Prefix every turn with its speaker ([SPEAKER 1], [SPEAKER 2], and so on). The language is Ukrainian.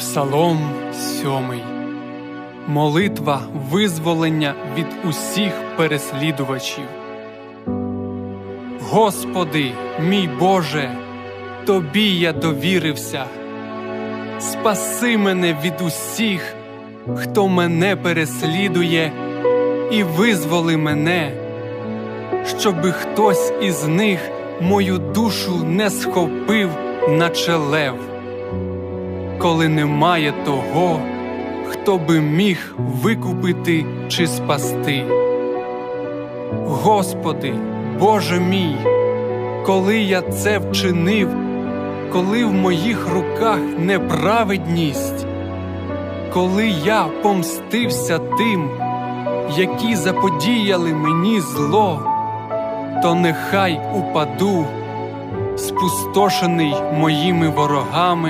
[SPEAKER 1] Псалом сьомий. Молитва визволення від усіх переслідувачів. Господи, мій Боже, Тобі я довірився. Спаси мене від усіх, хто мене переслідує, і визволи мене, щоби хтось із них мою душу не схопив, наче лев коли немає того, хто би міг викупити чи спасти. Господи, Боже мій, коли я це вчинив, коли в моїх руках неправедність, коли я помстився тим, які заподіяли мені зло, то нехай упаду, спустошений моїми ворогами.